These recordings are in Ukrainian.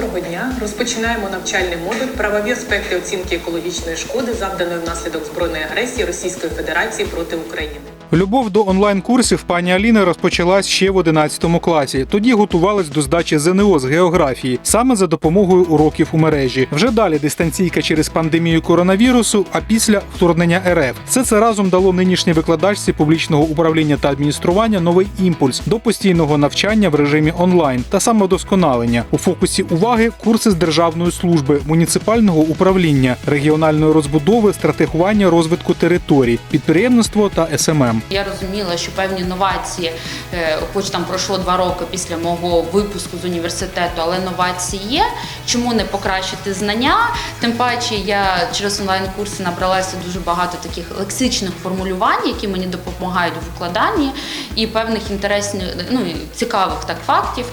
Доброго дня. Розпочинаємо навчальний модуль правові аспекти оцінки екологічної шкоди, завданої внаслідок збройної агресії Російської Федерації проти України. Любов до онлайн-курсів пані Аліни розпочалась ще в 11 класі. Тоді готувалась до здачі ЗНО з географії, саме за допомогою уроків у мережі. Вже далі дистанційка через пандемію коронавірусу, а після вторгнення РФ. Все це разом дало нинішній викладачці публічного управління та адміністрування новий імпульс до постійного навчання в режимі онлайн та самодосконалення. У фокусі уваги курси з державної служби, муніципального управління, регіональної розбудови, стратегування розвитку територій, підприємництво та ем Я розуміла, що певні новації, е, хоч там пройшло два роки після мого випуску з університету, але новації є. Чому не покращити знання? Тим паче я через онлайн-курси набралася дуже багато таких лексичних формулювань, які мені допомагають в викладанні, і певних інтересних, ну цікавих так фактів,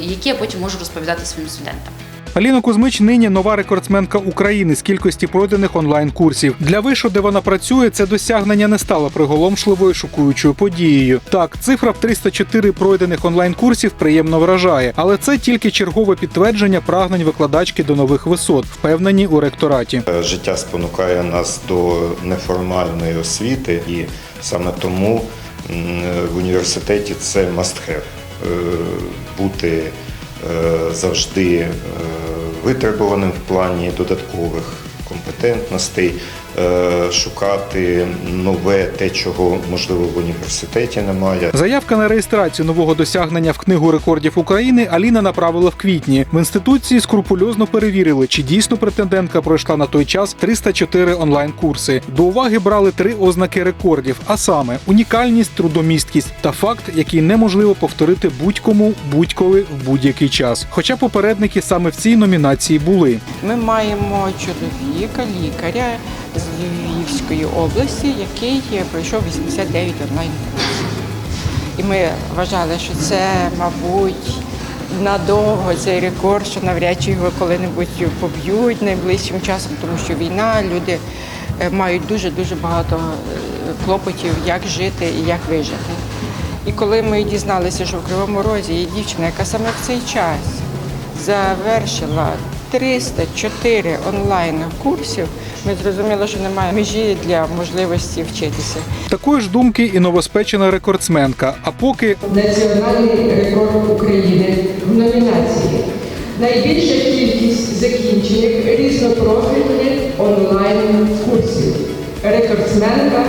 які я потім можу розповідати своїм студентам. Аліна Кузьмич нині нова рекордсменка України з кількості пройдених онлайн-курсів. Для вишу, де вона працює, це досягнення не стало приголомшливою шокуючою подією. Так, цифра в 304 пройдених онлайн-курсів приємно вражає, але це тільки чергове підтвердження прагнень викладачки до нових висот, впевнені у ректораті. Е, Життя спонукає нас до неформальної освіти, і саме тому в університеті це must have. Е, бути е, завжди е, витребуваним в плані додаткових компетентностей, е, шукати нове, те, чого можливо в університеті немає. Заявка на реєстрацію нового досягнення в книгу рекордів України Аліна направила в квітні. В інституції скрупульозно перевірили, чи дійсно претендентка пройшла на той час 304 онлайн-курси. До уваги брали три ознаки рекордів: а саме унікальність, трудомісткість та факт, який неможливо повторити будь-кому будь-коли в будь-який час. Хоча попередники саме в цій номінації були. Ми маємо чоловіка, лікаря з Львівської області, який пройшов 89 онлайн курсів. І ми вважали, що це, мабуть, надовго цей рекорд, що навряд чи його коли-небудь поб'ють найближчим часом, тому що війна, люди е, мають дуже-дуже багато е, клопотів, як жити і як вижити. І коли ми дізналися, що в Кривому Розі є дівчина, яка саме в цей час завершила 304 онлайн курсів, ми зрозуміли, що немає межі для можливості вчитися. Такої ж думки і новоспечена рекордсменка. А поки Національний рекорд України в номінації Найбільша кількість закінчених різнопрофільних онлайн курсів. Рекордсменка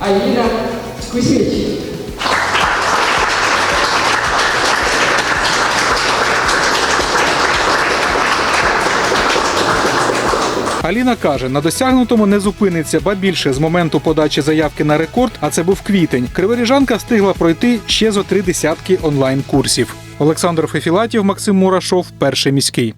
Аліна Кузьміч. Аліна каже, на досягнутому не зупиниться, ба більше з моменту подачі заявки на рекорд, а це був квітень. Криворіжанка встигла пройти ще зо три десятки онлайн-курсів. Олександр Фефілатів, Максим Мурашов, перший міський.